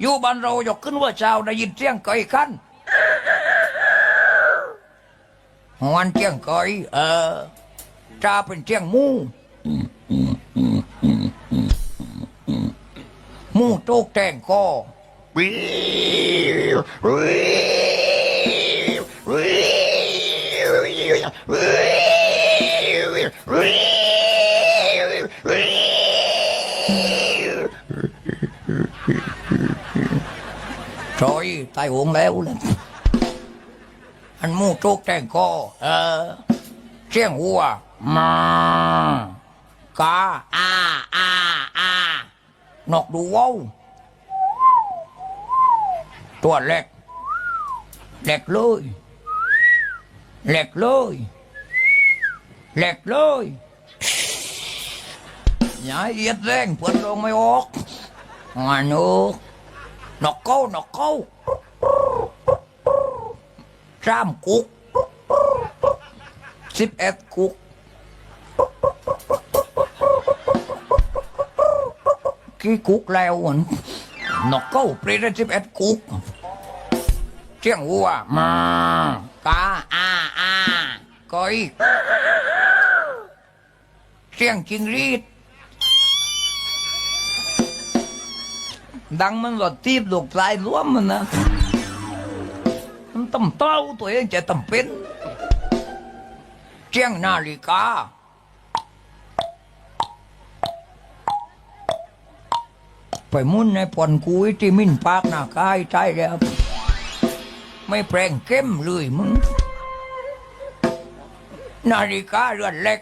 อยู่บ้านเรายกขึ้นว่าเจ้าได้ยินเสียงไก่ขันวันเสียงไก่เออจ้าเป็นเสียงมู มูโตกแต่งคอ ซอยตายหงแล้วเลยอันหมูโจกแตงคอเออเสียงวัวมากาอาออานกดูเว้าตัวเล็กเล็กเลยเล็กเลยเล็กเลยอย่าเอียดแรงเปิดลงไม่ออกงานนูก นกเก้านกเก้าสามกุกสิบเอ็ดกุกกี่กุกแล้วอันนกเก้าเปลี่ยนสิบเอ็ดกุกเจียงวัวมากาอาอาก้อยเสียงจิงรีด ดังมันรถทีบลูกชายร่วมมันนะมันต้องเต้าตัวเองจะต้องเป็นเจียงนาฬิกาไปมุ่นในผ่อนกุยที่มินปากหน้ากายใช่แล้วไม่แปลงเข้มเลยมึง นาฬิกาเรือนเล็ก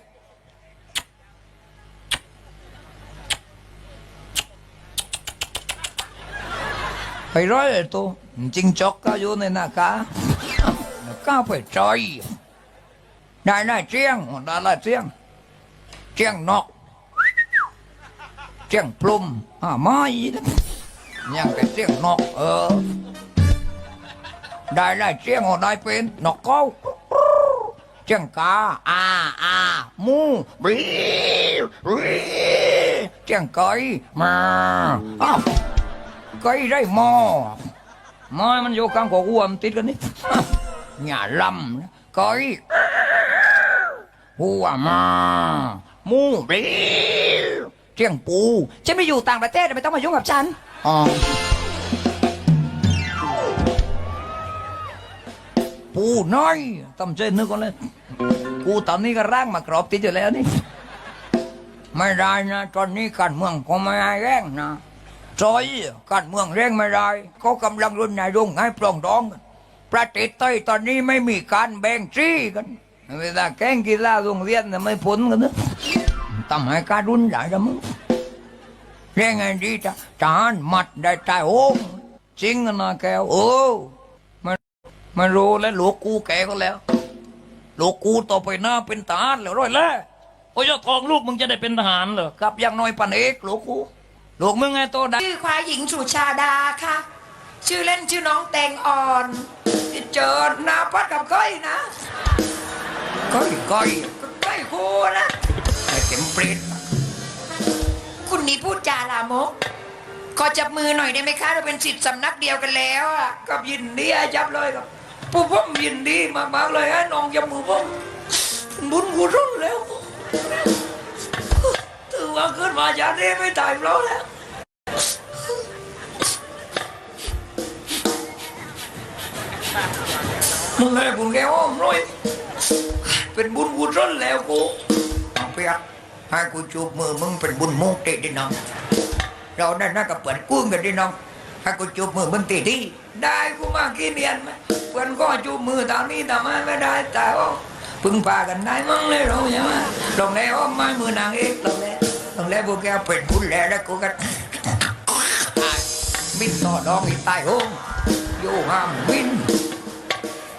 ไปร้อยเลยตัวจริงจอกก็อยู่ในนากาก้าไปจอยได้ได้เจียงได้ได้เจียงเจียงนกเจียงปลุมอ่าไม่ยังแต่เจียงนกเออได้ได้เจียงได้เป็นนกเก้าเจียงกาอ่าอ่ามูบีบีเจียงไก่มาอ้าว ไก่ได้หมอมอมันอยู่กลางกอกวัวมันติดกันนี่ หย่าลำนะไก่หัวมาหมูเรียวเจียงปูฉันไปอยู่ต่างประเทศไม่ต้องมายุ่งกับฉันอ๋อปูน้อยตำเจนึกก่อนเลยกูตอนนี้ก็ร่างมากรอบติดอยู่แล้วนี่ ไม่ได้นะ ตอนนี้การเมืองก็ไม่ให้แรงนะ ซอยการเมืองแรงไม่ได้เขากำลังรุนนายรงให้ปรองดองกันประเทศไทยตอนนี้ไม่มีการแบ่งซี่กันเวลาแข่งกีฬาโรงเรียนน่ะไม่พ้นกันนะทำให้การรุนใหญ่ละมึงเร่งไงดีจ้ะทหารหมัดได้ตายโอ้งจริงนะแกโอ้มันมันรู้แล้วหลวงกูแกก็แล้วหลวงกูต่อไปหน้าเป็นทหารแล้วร้อยแล้วโอ้ยทองลูกมึงจะได้เป็นทหารเหรอครับอย่างน้อยปันเอกหลวงกู ลูกมึงไงโตได้ชื่อควายหญิงสุชาดาค่ะ ชื่อเล่นชื่อน้องแตงอ่อนเจอหนาพัดกับก้อยนะก้อยก้อยก้อยคูนะไอ้เข็มปริดคุณนี่พูดจาลามกขอจับมือหน่อยได้ไหมคะเราเป็นสิทธิ์สำนักเดียวกันแล้วอะกับยินดีให้จับเลยครับผู้ผมยินดีมากๆเลยให้น้องจับมือผมบุญกุศลแล้วือว่าขึ้นมาจากนี้ไม่ตายเปล่าแล้วมึงให้บุญแกอ้อมร้อยเป็นบุญกุศลแล้วกูเปียกให้กูจูบมือมึงเป็นบุญมุกเตะดิน้องเราได้น่ากับเปิดกุ้งกันดิน้องให้กูจูบมือมึงตีที่ได้กูมากี่เนียนไหมเพื่อนก็จูบมือตอนนี้ทำไมไม่ได้แต่ว่าพึ่งพากันได้มั้งเลยเราใช่ไหมลงแล้วไม้มือนางเอกลงแล้วลงแล้วพวกแกเป็นบุญแล้วแล้วกูก็บินต่อดองอีกใต้ห้องอยู่ห้ามบิน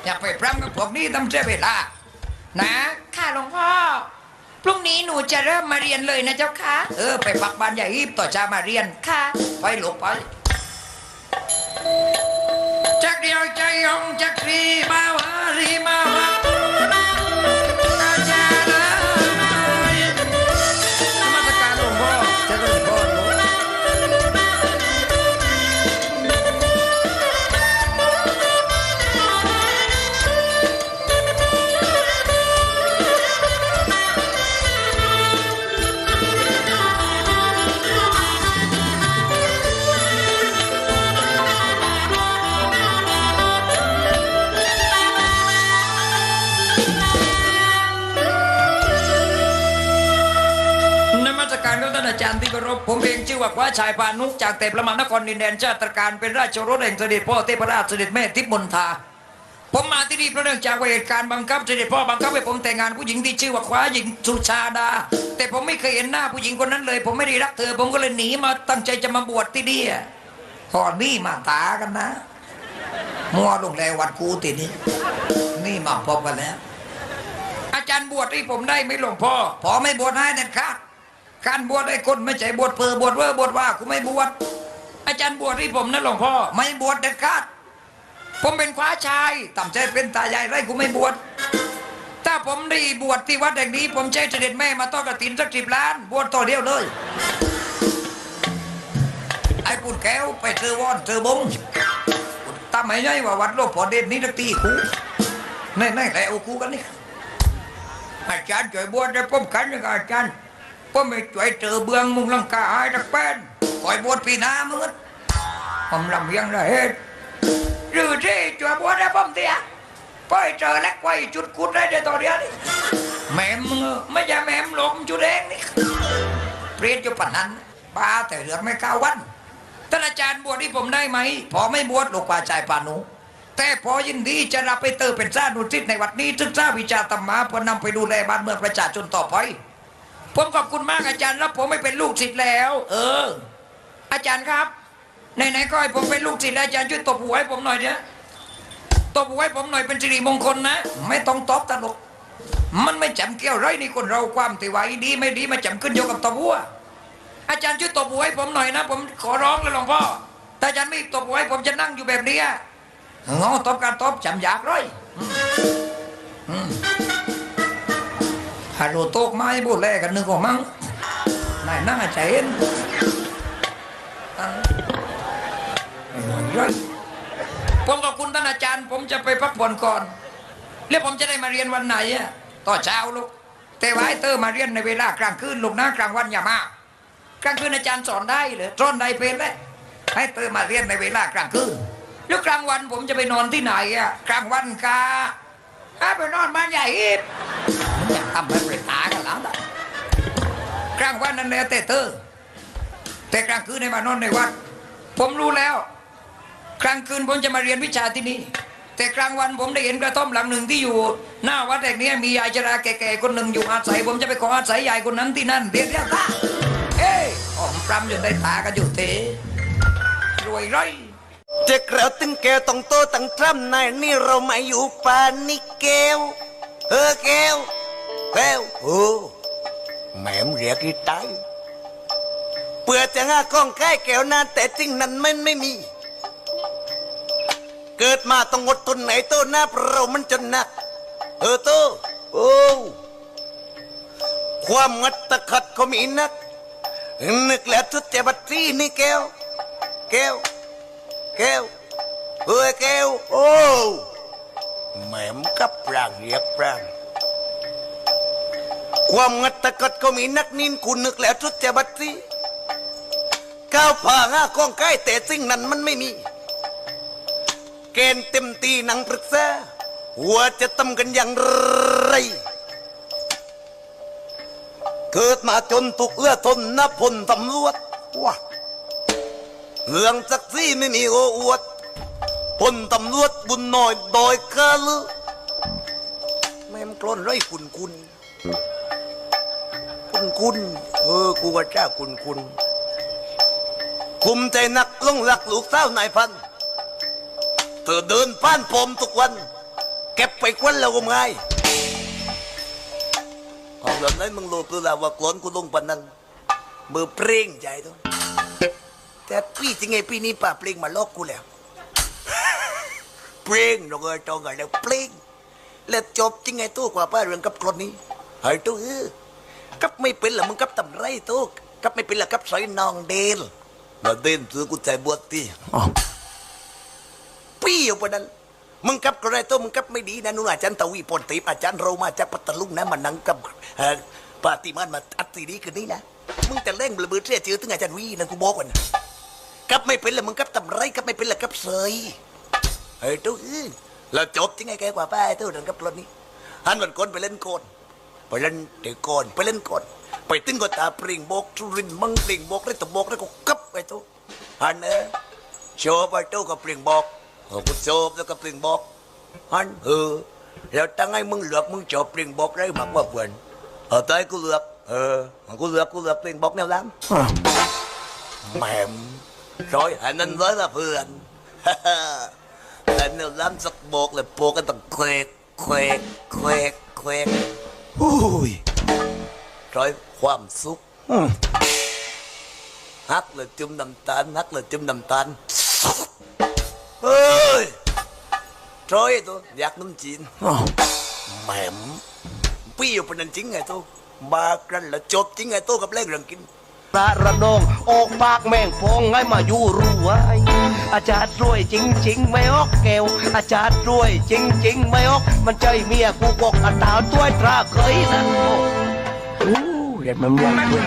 อย่าไปพร่ำกับพวกนี้ทำเสียเวลา นะ ค่ะหลวงพ่อ พรุ่งนี้หนูจะเริ่มมาเรียนเลยนะเจ้าคะเออ ไปปักบ้านใหญ่ฮีบต่อชามาเรียน ค่ะ ไปหลบไปจักเดียวใจยองจักรีมาวารีมาวัดอา ชายพานุจากแต่ประมานครดินแดนชาติการเป็นราชโรสแห่งเสด็จพ่อเทพราชเสด็จแม่ทิพมนทาผมมาที่นี่เพราะเนื่องจากเหตุการณ์บังคับเสด็จพ่อบังคับให้ผมแต่งงานผู้หญิงที่ชื่อว่าคว้าหญิงสุชาดา แต่ผมไม่เคยเห็นหน้าผู้หญิงคนนั้นเลย ผมไม่ได้รักเธอ ผมก็เลยหนีมาตั้งใจจะมาบวชที่นี่อะพอนี่มาตากันนะมัวลงแลวัดกูตินี่นี่มาพบกันแล้วอาจารย์บวชให้ผมได้ไหมหลวงพ่อพอไม่บวชให้เด็ดขาด การบวชให้คนไม่ใช่บวชเพอบวชเว่อบวชว่ากูไม่บวชอาจารย์บวชให้ผมนะหลวงพ่อไม่บวชเด็ดขาดผมเป็นคว้าชายต่ำใจเป็นตาใหญ่ไรกูไม่บวชถ้าผมได้บวชที่วัดแห่งนี้ ผมใช้เสด็จแม่มาต้อนกระถินสักสิบล้าน บวชต่อเดียวเลย ไอ้ปุ่นแก้วไปเจอวอนเจอบงตามไม่ใช่ว่าวัดโลกพอเด่นนี้ตักตีกูแน่แน่ๆแล้วกูกันนี่อาจารย์ช่วยบวชได้ผมกันยังไงอาจารย์ ผมไม่ช่วยเจอเบืองมุงลังกาให้ตักแป้นคอยบวชปีหน้ามึงอะผมลำเยังได้เหตุหรือที่จัวบัวได้ป้อมเตียปล่อยเจอแล้วไว้จุดกุดได้เดี๋ยวตอนเดียวนี่แม่มมึงเอไม่ใช่แม่มหลงจุดแดงนี่เปลี่ยนจุดปันนั้นบ้าแต่เหลือไม่เก้าวันท่านอาจารย์บวชที่ผมได้ไหมพอไม่บวชลูกป่าใจปานุแต่พอยินดีจะรับไปเติมเป็นซานุทิศในวัดนี้ศึกษาวิชาธรรมะเพื่อนำไปดูแลบ้านเมืองประชาชนต่อไป ผมขอบคุณมากอาจารย์แล้วผมไม่เป็นลูกศิษย์แล้ว เออ อาจารย์ครับไหนๆก็ให้ผมเป็นลูกศิษย์แล้วอาจารย์ช่วยตบหัวให้ผมหน่อยเถอะตบหัวให้ผมหน่อยเป็นสิริมงคลนะ ไม่ต้องตบตลก มันไม่จำเกี่ยวไรนี่คนเราความติไหวดีไม่ดีมาจำขึ้นโยกับตบหัว อาจารย์ช่วยตบหัวให้ผมหน่อยนะ ผมขอร้องเลยหลวงพ่อถ้าอาจารย์ไม่ตบหัวให้ผมจะนั่งอยู่แบบนี้งอตบการตบจำอยากร้อย ฮัลโหลโต๊กไม้บูดแลกันนึกว่ามั้งนายนั่งใจเห็นผมขอบคุณท่านอาจารย์ ผมจะไปพักผ่อนก่อน แล้วผมจะได้มาเรียนวันไหนอะต่อเช้าลูกแต่ว่าให้เตอร์มาเรียนในเวลากลางคืนลูกนะกลางวันอย่ามากลางคืนอาจารย์สอนได้เหรือสอนได้เป็นเลยให้เตอร์มาเรียนในเวลากลางคืนแล้วกลางวันผมจะไปนอนที่ไหนอะกลางวันกา้าไปนอนบ้านใหญ่อีกมันอยากทำให้เปรตากันแล้วนะกลางวันนั่นแหละแต่เตอร์แต่กลางคืนให้มานอนในวัด ผมรู้แล้ว กลางคืนผมจะมาเรียนวิชาที่นี่ แต่กลางวันผมได้เห็นกระท่อมหลังหนึ่งที่อยู่ หน้าวัดแห่งนี้มียายชราแก่ๆคนหนึ่งอยู่อาศัย ผมจะไปขออาศัยยายคนนั้นที่นั่นเรียนเรียกตาเอ้ยออมปรำจนได้ตากันอยู่เตะรวยร้อย เจะกระตึงแก้วต้องโตตั้งทรัมนายนี่เรามาอยู่ป่านนี่แก้วเออแก้วแก้วโอ้แม่มเรียกอีตายเปื่อจะง่าก้องใกล้แก้วนานแต่จริงนั้นมันไม่มี เกิดมาต้องอดทนไหนโตหน้าเรามันจนหนัก เออโตโอ้ความงัดตะขัดก็มีนัก นึกแล้วทุดแต่บัตรีนี่แก้วแก้ว แก้วเฮ้ยแก้วโอ้แหมมกับปรางเรียกปรางความงัดตะกัดก็มีนักนินคุณนึกแล้วทุดจะบัตรีก้าวผ่าห้ากองใกล้แต่สิ่งนั้นมันไม่มี เกณฑ์เต็มตีหนังปรึกษาว่าจะทำกันอย่างไร เกิดมาจนถูกเอื้อทนนับพลตำรวจว้า เรื่องสักซี่ไม่มีโอ้อวดพลตำรวจบุญน้อยดอยกาลือแม่มกล้นไรคุณคุณ คุณคุณเออกูว่าเจ้าคุณคุณคุมใจนักลงหลักลูกสานายพัน เธอเดินผ่านผมทุกวัน เก็บไปควันแล้วก็ไงของแบบนั้นมึงรู้ตัวแล้วว่ากล้นกูลงปานนั้นมือเปร่งใจตัว แต่พี่จริงไงปีนี้ป้าเพลงมาลอกกูแล้ว เพลงเราก็จองกันแล้วเพลงแล้วจบจริงไงตู้กว่าป้าเรื่องกับกรดนี้เฮ้ยตู้เออกับไม่เป็นหรอมึงกับตำไรตู้กับไม่เป็นหรอกับสอยนองเดนมาเดนซื้อกูใจบวชตีปี้อยู่ปะนั้น มึงกับกระไรตู้มึงกับไม่ดีนะนู่นอาจารย์ตวีปนติอาจารย์เรามาจากปัตตลุงนะมานั่งกับเอ่อปาติมันมาอัดตีดีคืนนี้นะมึงแต่เล่งเบลือเสียชื่อถึงอาจารย์วีนะกูบอกก่อนนะ กับไม่เป็นละมึงกับตำไรกับไม่เป็นละกับเสยเฮ้ยตู้อื้อแล้วจบยังไงแกกว่าป้าไอ้ตู้เดินกับรถนี้หันวันก่อนไปเล่นโกนไปเล่นเด็กโกนไปเล่นโกนไปตึงก็ตาเปล่งบอกทุรินทร์มังเปล่งบอกได้แต่บอกได้ก็กับไปทุฮันเอ้โชว์ไปตู้ก็เปล่งบอกเออกูโชว์แล้วก็เปล่งบอกฮันเออแล้วตั้งให้มึงเหลือกมึงจบเปล่งบอกได้มากกว่าเพื่อนเออตายกูเหลือกเออกูเหลือกกูเหลือกเปล่งบอกแนวล้ำแหม่ มร้อยอันนั้นร้อยละเพื่อนแต่แนวล้ำสักบอกเลยโปกันต้องเควกเควกเควกเควกอุ้ยร้ ตาระดอง ออกปากแม่งพองไงมาอยู่รวยอาจารย์รวยจริงจริงไม่ออกแก้วอาจารย์รวยจริงจริงไม่ออก มันใจเมียกูบอกอันตาวต้วยตราเคยนั่นโอ้เด็ดมันยังด้วย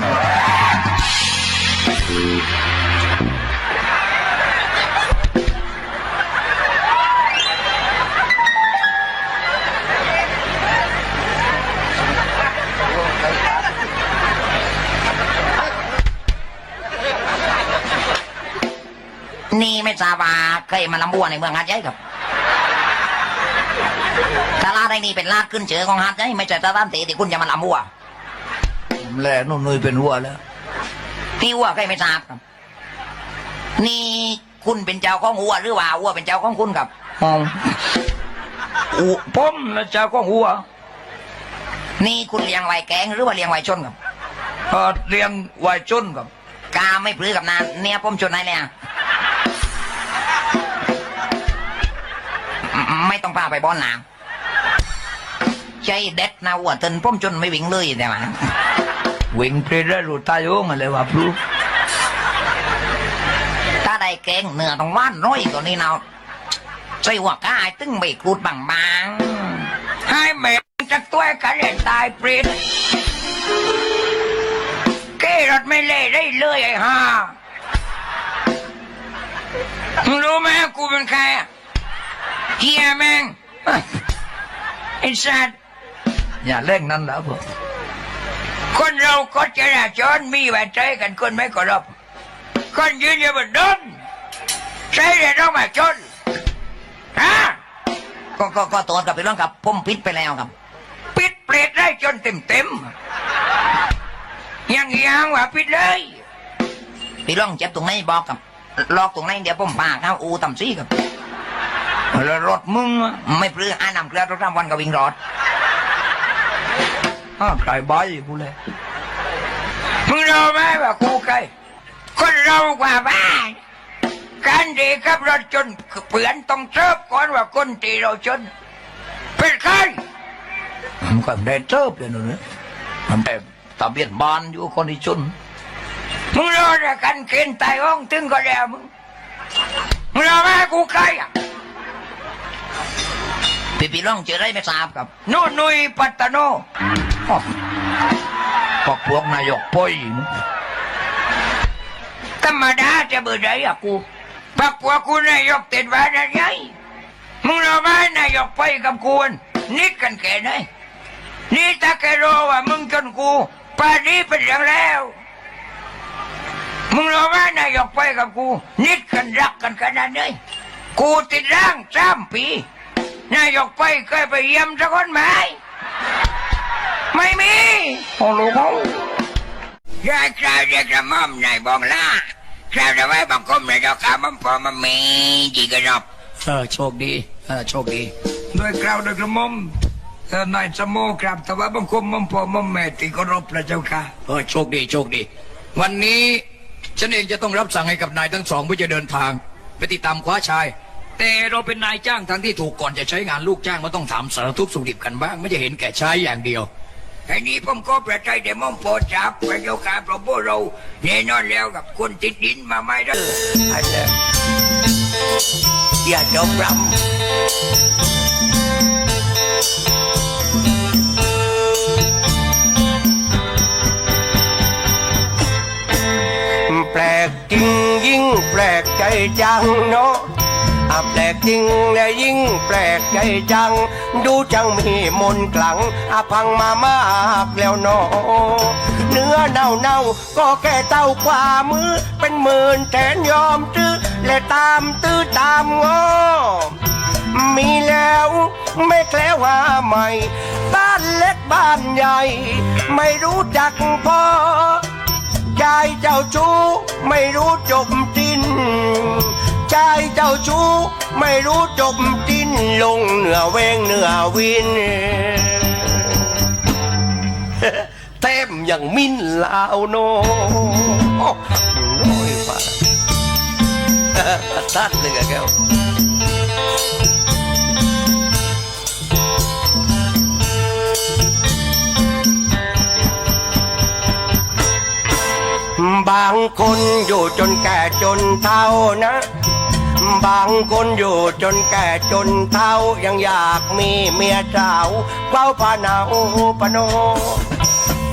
นี่ไม่ทราบว่าเคยมาลำบัวในเมืองหาดใหญ่ครับตลาดไอ้นี่เป็นลาดขึ้นเชือของหาดใหญ่ไม่ใช่ตลาดตีที่คุณจะมาลำบัวแหล่นุ่นนุยเป็นหัวแล้วพี่วัวเคยไม่ทราบครับ นี่คุณเป็นเจ้าของวัวหรือว่าวัวเป็นเจ้าของคุณครับห้องอุผมนะเจ้าของหัว นี่คุณเลี้ยงไว้แกงหรือว่าเลี้ยงไว้ชนครับเออเลี้ยงไว้จนกับกาไม่พลือกับนานเนี่ยผมชนให้เลย ไม่ต้องพาไปบอลหนาวใจเด็ดนะวัวเตินผมจนไม่วิ่งเลยแต่ว่าวิ่งเพลดได้รูตายโอ้งอะไรวะพลูถ้าได้แกงเนื้อต้องหว่านร้อยกว่านี้เนาใส่หัวกายตึงใบกรูดบางให้แม่งจากตัวกันเล่นตายเปรตเก้รถไม่เล่ได้เลยไอ้ห่ามึงรู้ไหมกูเป็นใครอะ เฮียแม่งไอ้สัตว์อย่าเล่นนั่นแล้วพวกคนเราก็จะราจรมีไว้ใจกันคนไม่เคารพคนยืนอยู่บนดนใช่เลยต้องมาจนฮะๆก็ก็ก็ตัวกับไปร่องกับผมปิดไปแล้วครับ ปิดเปรตได้จนเต็มเต็มๆยังยังว่าปิดเลยพี่ร่องเจ็บตรงไหนบอกกับลอกตรงไหนเดี๋ยวผมพาเข้าอูต่ำซี่ครับ แล้วรถมึงไม่พลืออานำเกลือทุกทำวันกับวิ่งรอดอ้าวใครบ้าอยู่กูเลยมึงรู้ไหมว่ากูใครคนเรากว่าบ้านการดีกับรถจนเพื่อนต้องเจิบก่อนว่าคนตีเราจนเป็นใครมันก็ได้เจิบเลยนะเนี่ยมันแต่ตะเบียนบานอยู่คนที่จนมึงรอแต่กันเกณฑ์ตายห้องถึงก็แล้วมึงมึงรู้ไหมกูใครอะ พี่พี่ร่องเจอได้ไม่ทราบครับโน่นนุยปัตตาโนอ้อพวกพวกนายกป่อยธรรมดาจะเบื่อใจอะกูพักพวกกูนายกติดว่าอะไรไงมึงรู้ไหมนายกไปกับกูนนิดกันแค่ไหนนี่ถ้าแกรู้ว่ามึงจนกูป่านนี้เป็นอย่างแล้วมึงรู้ไหมนายกไปกับกูนิดกันรักกันขนาดไหน กูติดร่างสามปีนายกไปเคยไปเยี่ยมสักคนไหม ไม่มีโอ้โหยายคราวเด็กระม่อมนายบองล่าคราวจะไว้บังคมนายดอกขามันพอมันมีจีกระรอบเออโชคดีเออโชคดีด้วยคราวด้วยกระม่อมเออนายสมโมครับแต่ว่าบังคมมันพอมันแม่ตีกรบพระเจ้าค่ะเออโชคดีโชคดี วันนี้ฉันเองจะต้องรับสั่งให้กับนายทั้งสองเพื่อจะเดินทางไปติดตามคว้าชาย แต่เราเป็นนายจ้างทางที่ถูกก่อนจะใช้งานลูกจ้างมันต้องถามสารทุกข์สุขดิบกันบ้าง ไม่จะเห็นแก่ใช้อย่างเดียวไอ้นี่ผมก็ประใจแต่มอมโปรดจับพระเจ้าค่ะเพราะพวกเราแน่นอนแล้วกับคนติดดินมาไม่ได้อันเดอย่าจมรำแปลกจริงยิ่งแปลกใจจังเนาะ อะแปลกจริงและยิ่งแปลกใจจัง ดูจังมีมนกลังอาพังมามากแล้วนอเนื้อเน่าเน่าก็แค่เต้ากว่ามือ เป็นหมื่นแสนยอมตื้อและตามตื้อตามงอมีแล้วไม่แคล้วหาใหม่ บ้านเล็กบ้านใหญ่ ไม่รู้จักพอใจเจ้าชู้ไม่รู้จบสิ้น ใจเจ้าชู้ ไม่รู้จบสิ้นลงเหนือเวงเหนือวินเต็มอย่างมิ้นลาวโนโอ้ยป่าตัดเลยแกวบางคนอยู่จนแก่จนเท่านะ บางคนอยู่จนแก่จนเท่ายังอยากมีเมียสาวเฝ้าผานาวปโน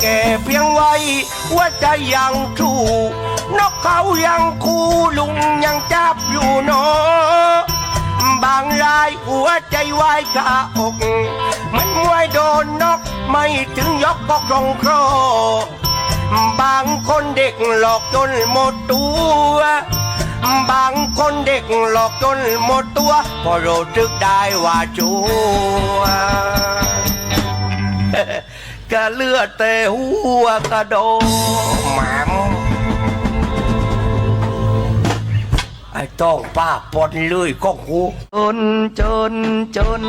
แก่เพียงไว้หัวใจยังทูนกเขายังคูลุงยังจับอยู่เนอบางรายหัวใจวายกะอก มันมวยโดนนกไม่ถึงยกก็ตรงโครบางคนเด็กหลอกจนหมดตัว บางคนเด็กหลอกจนหมดตัว พอรู้ทึกได้ว่าชัวก็เลือดแต่หัวกระโดหมมไอ้ต้องป้าปนเลยก็กูจนจนจน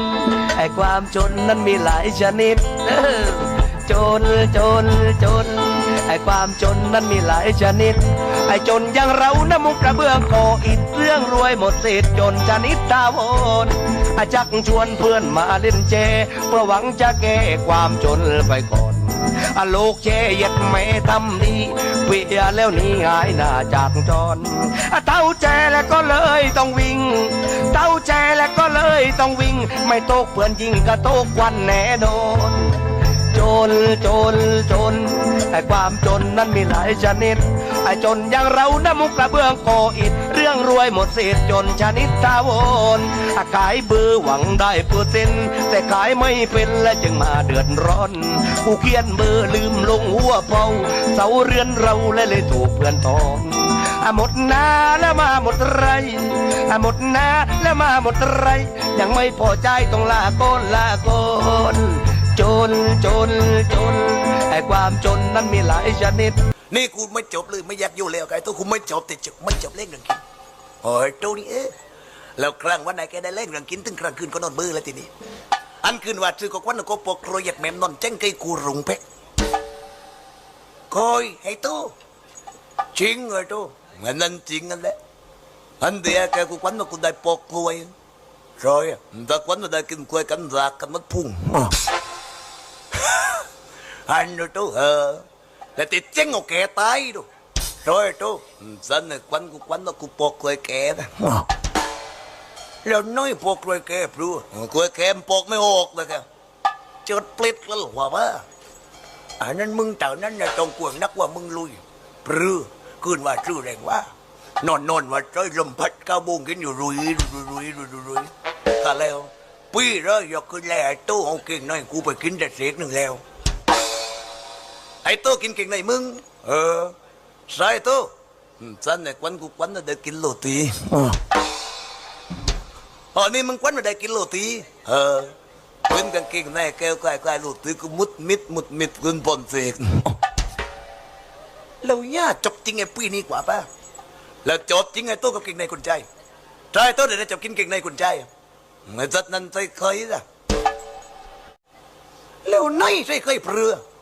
ไอ้ความจนนั้นมีหลายชนิดจนจนจน ไอ้ความจนนั้นมีหลายชนิด ไอ้จนอย่างเรานะมุกกระเบื้องก่ออิฐเรื่องรวยหมดสิทธิ์จนชนิดตาวนอาจักชวนเพื่อนมาเล่นเจ เพื่อหวังจะแก้ความจนไปก่อนอโลกเจเย็ดไม่ทำดีเปียแล้วหนี่หายหน้าจากจรเต้าแจแล้วก็เลยต้องวิ่ง เต้าแจแล้วก็เลยต้องวิ่ง ไม่โตกเพื่อนยิงก็โตกวันแน่นอนจนจนจนไอ้ความจนนั้นมีหลายชนิด ไอ้จนอย่างเรานะมุกกระเบื้องโกอิดเรื่องรวยหมดสิทธิ์จนชนิดตาวนอะขายเบือหวังได้เปอร์เซ็นต์แต่ขายไม่เป็นและจึงมาเดือดร้อน กูเขียนเบอร์ลืมลงหัวเป่าเสาเรือนเราและเลยถูกเพื่อนทองหมดหนาแล้วมาหมดไรหมดหนาแล้วมาหมดไร ยังไม่พอใจต้องลาโกนลาโกนจนจนจนไอ้ความจนนั้นมีหลายชนิด นี่กูไม่จบเลยไม่อยากอยู่แล้วไอ้ตัวกูไม่จบแต่จบไม่จบเล่นเรื่องกินโอ้ยตัวนี้เอ๊ะแล้วครั้งวันไหนแกได้เล่นเรื่องกินถึงครั้งคืนก็นอนเบื่อแล้วทีนี้ อันคืนว่าซื้อก็วันก็ปกโรยดแมมนอนเจ้งไกกูรุงเพกคอยไอ้ตู้จริงเหรอตู้เหมือนนั้นจริงนั่นแหละอันเดียแกกูควันว่ากูได้ปกกล้วยรอยอะแต่ควันว่าได้กินกล้วยกันรากกันมันพุ่งอันนู้นตู้เออ แต่ติดเจ๊งเอาแกตายดู rồi chú dân này quánh của quánh nó cũng bột rồi kẻ đó แล้วน้อยพวกรวยแกพรูกล้วยแกมปอกไม่ออกเลยแกเจิดปลิดแล้วหัวบ้าอันนั้นมึงเต่านั้นน่ะต้องกวงนักว่ามึงลุยปรือคืนว่าชื่อแรงว่านอนนอนว่าใจลมพัดก้าวบงกินอยู่รุยรุยรุยรุยรุยรุยก็แล้ว ปีเลยอยากขึ้นแล่ไอ้ตู้เอาเก่งหน่อยกูไปกินแต่เสกหนึ่งแล้ว ไอ้ตู้กินเก่งไหนมึง เออใช่ตู้ฉันเนี่ยควันกูควันน่ะได้กินโรตีอ๋อนี่มึงควันมาได้กินโรตี เออเป็นกางเกงในแก้วกลายกลายโรตีกูมุดมิดมุดมิดกุนปนเสกแล้วย่าจบจริงไอ้ปีนี้กว่าป่ะแล้วจบจริงไอ้ตู้กับเก่งในคนใจใช่ตู้เดี๋ยวได้จบกินเก่งในคนใจไอ้จัดนั้นใส่เคยล่ะแล้วไหนใส่เคยเปลือเออ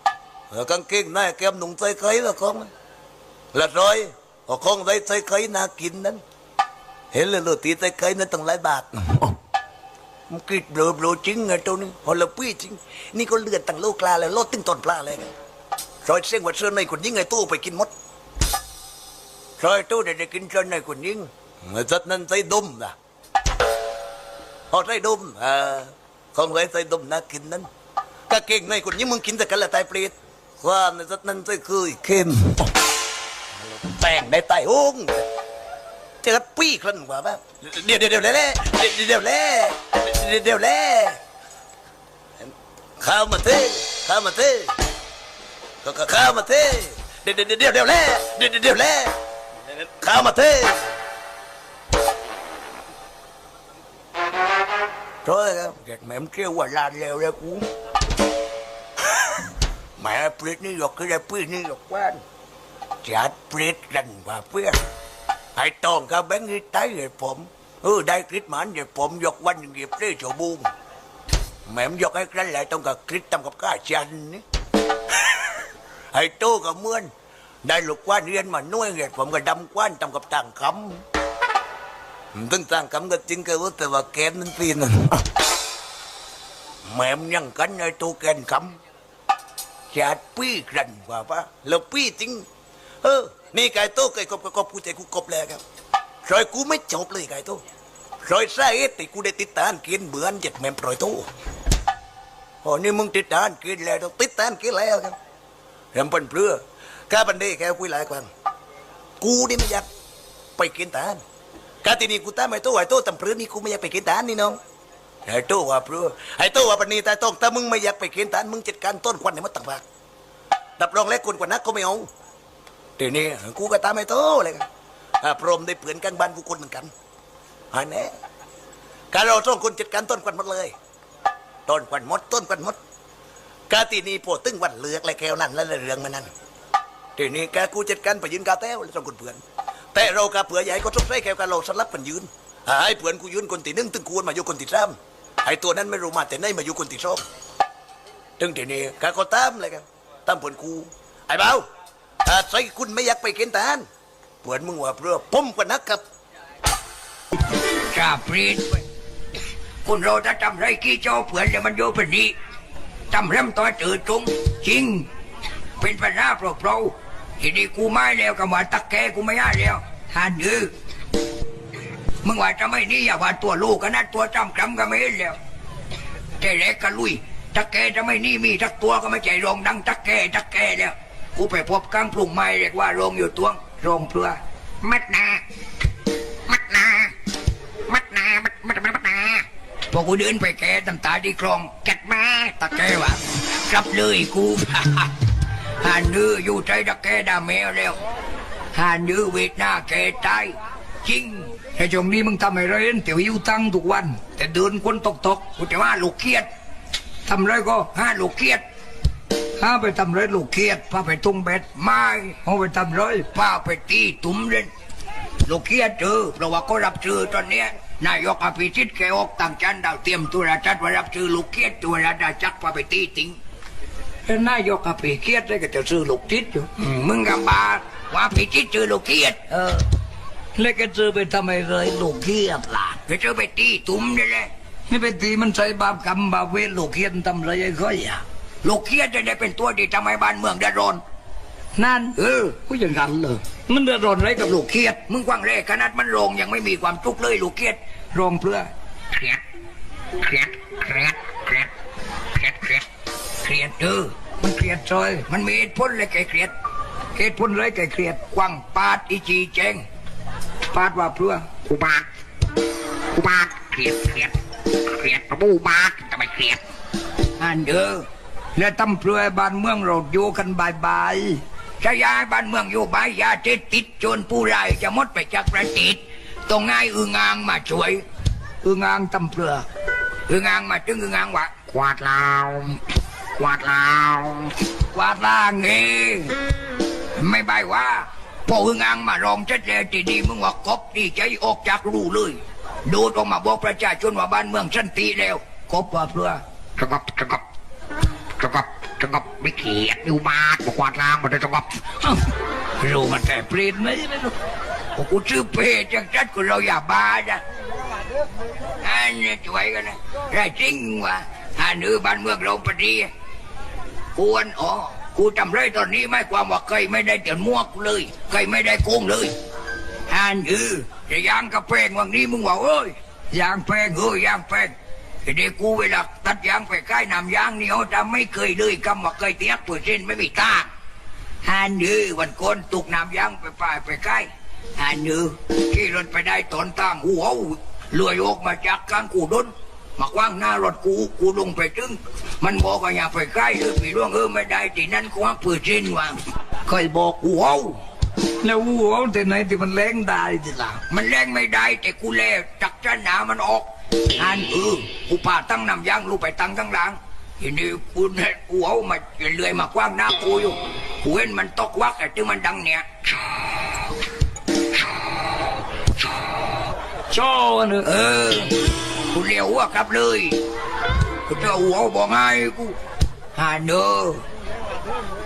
กางเกงในแก้มหนุ่งใส่ไข่ละของละร้อยเอาของใส่ใส่ไข่น่ากินนั้น เห็นเลยโรตีใส่ไข่นั้นตั้งหลายบาทมันกิดเบลอเบลอจริงไงตัวนี้พอละปี้จริง นี่ก็เลือดตั้งโลกลาเลยโลดตึงต้นปลาเลยรอยเส้นวัดเสื้อในคนยิงไงตู้ไปกินมดรอยตู้ได้ได้กินเส้นในคนยิงเมื่อจัดนั้นใส่ดมนะพอใส่ดมเออของใส่ใส่ดมน่ากินนั้นกะเก่งในคนนี้มึงกินแต่กันละตายเปรต ความในสัตว์นั้นจะคือเข้มแต่งในไตหงเจอปี้ครันกว่าป่ะเดี๋ยวเดี๋ยวเดี๋ยวเล่เดี๋ยวเดี๋ยวเล่เดี๋ยวเดี๋ยวเล่ข้าวมาเทข้าวมาเทก็ข้าวมาเทเดี๋ยวเดี๋ยวเดี๋ยวเดี๋ยวแล่เดี๋ยวเดี๋ยวเล่ข้าวมาเท rồi ครับเด็กแม่มเที่ยวว่าลานเร็วเลยกู แม่เปรตนี่หยกก็ได้ปืนนี่หยกว่านจัดเปรตกันว่าเพื่อนไอ้ตองกับแบงค์นี่ตายเลยผมเออได้คริสมันเดี๋ยผมยกวันเหยียบได้โฉบุงแม่มยกให้กันแหละต้องกับคริสทำกับข้าจันนี่ไอ้โตกับเมื่อนได้ลูกว้านเรียนมาหน่วยเรียผมก็ดำกว้านทำกับต่างคำตึงต่างคำก็จริงก็รู้แต่ว่าแกนมันปีนแม่มยังกันไอ้ตัวแกนคำ จัดปี้กันว่าปะแล้วปี้จริงเออนี่ไก่โตไก่กบกบกูใจกูกบแล้วครับรอยกูไม่จบเลยไก่โตรอยสาเหตุที่กูได้ติดตานกินเบือนเจ็ดแมมปล่อยโตโอ้นี่มึงติดตานกินแล้วติดตานกินแล้วครับเห็นปันเปลือข้าปันได้แค่คุยหลายครั้งกูนี่ไม่อยากไปกินตานกาทีนี้กูตามไอ้โตไอ้โต้ตำเปลือนี่กูไม่อยากไปกินตานนี่น้อง ไอ้โต้ว่าเปลือไอ้โต้ว่าปนนี้แต่ต้องถ้ามึงไม่อยากไปกินตานมึงจัดการต้นควันให้มันต่างหากดับรองและคนกว่านักก็ไม่เอาทีนี้กูก็ตามไอ้โต้เลยครับอ่าพรมได้เปลี่ยนกันบ้านกูคนเหมือนกันอันนี้การเราต้องคนจัดการต้นควันหมดเลย ต้นควันหมดต้นควันหมดกาตีนีโปรดตึ้งวันเลือกและแก้วนั่นและเรื่องมันนั่นทีนี้แกกูจัดการไปยืนกาแต้วแล้วต้องคนเผื่อนแต่เรากาเผื่อใหญ่ก็ต้องใช้แก้วกาเราสลับกันยืนหาให้เผื่อนกูยืนคนตีหนึ่งตึงกูมาอยู่คนตีสาม ไอ้ตัวนั้นไม่รู้มาแต่ไหนมาอยู่คนตีสองถึงทีนี้กาก็ตามเลยครับตามผื่อนกูไอ้เบาถ้าใส่คุณไม่อยากไปเกณฑ์ทหารเผื่อนมึงว่าเพื่อผมกว่านักครับกาปรีดคุณเราจะทำไรกี้เจ้าเผื่อนแล้วมันโยเป็นนี้ทำเริ่มตัวตื่นตรงจริง เป็นปัญหาเปล่าๆทีนี้กูไม่แล้วกับว่าตักแกกูไม่ได้แล้วทานดื้อ มึงว่าจะไม่นี่อย่าว่าตัวลูกกันนะตัวจำกำก็ไม่เห็นแล้วใจเล็กก็ลุยตักแกจะไม่นี่มีทักตัวก็ไม่ใจโรงดังตักแกตักแกแล้วกูไปพบกลางปรุงไม้เรียกว่าโรงอยู่ตวงโรงเพื่อมัดนามัดนามัดนามัดมัดมัดมัดนาพอกูเดินไปแกตำตาดีคลองจัดมาตะแกวะกลับเลยกูหานื้ออยู่ใจตะแกดาแมวแล้วหานื้อเวทนาแกตายจริง ไอ้จงนี้มึงทำให้เราเห็นเตี๋ยวหิวตั้งทุกวัน แต่เดินคนตกตกกูจะว่าลูกเครียดทำไรก็ห้าลูกเครียดถ้าไปทำไรลูกเครียดพาไปตุ้งเบ็ดไม่เอาไปทำไรพาไปตีตุ้มเล่นลูกเคียดเจอเพราะว่าก็รับชื่อตอนเนี้ยนายกอภิสิทธิ์แกออกต่างจันดาวเตรียมตัวราชัดว่ารับชื่อลูกเคียดตัวราดาจักพาไปตีติงแล้วนายกอภิเคียดได้ก็จะซื้อลูกทิศอยู่มึงกับบาว่าอภิสิทธิ์ซื้อลูกเคียดเออ แล้วแกซื้อไปทำไมเลยลูกเคียดล่ะก็จะไปตีตุ้มนี่แหละนี่เป็นตีมันใช้บาปกรรมบาปเวรลูกเคียดทำอะไรไอ้ค่อยอะลูกเคียดจะได้เป็นตัวที่ทำให้บ้านเมืองเดือดร้อนนั่นเออกูอย่างนั้นเลยมันเดือดร้อนอะไรกับลูกเคียด มึงกว้างเร่ขนาดมันโรงยังไม่มีความทุกข์เลยลูกเคียดรองเพื่อเครียดเครียดเครียดเครียดเครียดเครียดเครียดเออมันเครียดซอย มันมีเหตุผลเลยแกเครียดเหตุผลอะไรแกเครียดกว้างปาดอีจีเจง ปาดว่าเพื่ออุบาทอุบาทเครียดเครียดเครียดประบูบาททำไมเครียดอันเด้อและตำเปลือยบ้านเมืองเราอยู่กันบายบายจะย้ายบ้านเมืองอยู่บายยาเจ็ดติดจนผู้ไรายจะหมดไปจากประเทศต้องง่ายอึงอ่างมาช่วย อืองางตำเปลืออึงอ่างมาจึงอึงอ่างวะกวาดลาวกวาดลาวกวาดล่างเองไม่ใบว่า พออึงอ่างมารองชัดแล้วทีดีมึงว่ากบดีใจออกจากรูเลยโดดออกมาบอกประชาชนว่าบ้านเมืองสันติแล้วกบว่าเพื่อสงบสงบสงบสงบไม่เขียดอยู่บ้านบอกวาดล้างมาได้สงบอ้าวรู้มันแต่เปลี่ยนไหมไม่รู้โอ้กูชื่อเพจจังจัดกูเราอย่าบ้าจ้ะอันนี้ช่วยกันนะได้จริงวะอันนี้บ้านเมืองเราปฏิควรอ๋อ กูจำไรตอนนี้ไม่ความว่าเคยไม่ได้เดือดมั่วกเลยเคยไม่ได้โกงเลยอันนี้จะยางกระเพงวันนี้มึงว่าเอ้ยยางแพงเอ้ยยางแพงไอ้เด็กกูเวลาตัดยางไปใกล้น้ำยางนี่เขาจะไม่เคยเลยคำว่าเคยเตียกเปอร์เซ็นต์ไม่มีตางอันนี้วันก่อนตุกน้ำยางไปป่ายไปใกล้อันนี้ขี่รถไปได้ตอนตั้งหัวเลื่อยออกมาจากกลางกูดน มากว้างหน้ารถกูกูลงไปถึงมันบอกว่าอย่าไปใกล้เลยพี่ร่วงเออไม่ได้ที่นั่นก็ว่าเปิดเช่นว่าเคยบอกกูเอาแล้วกูเอาแต่ไหนที่มันแรงได้ทีหลังมันแรงไม่ได้แต่กูแลจักจ้าหนามันออกอันเออกูป่าตั้งนำยางลูกไปตั้งตั้งหลังทีนี้กูเนี่ยกูเอามาเลื่อยมากว้างหน้ากูอยู่กูเห็นมันตกวักแต่ที่มันดังเนี่ยโช่เนอะเออ กูเลี้ยวว่ากลับเลยกูจะหัวบอกไงกูหาเนอ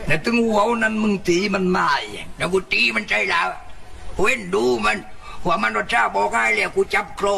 แต่ถึงหัวนั้นมึงตีมันมาแล้วกูตีมันใจแล้วเว้นดูมันหัวมันรสชาติบอกไงเลยกูจับโคร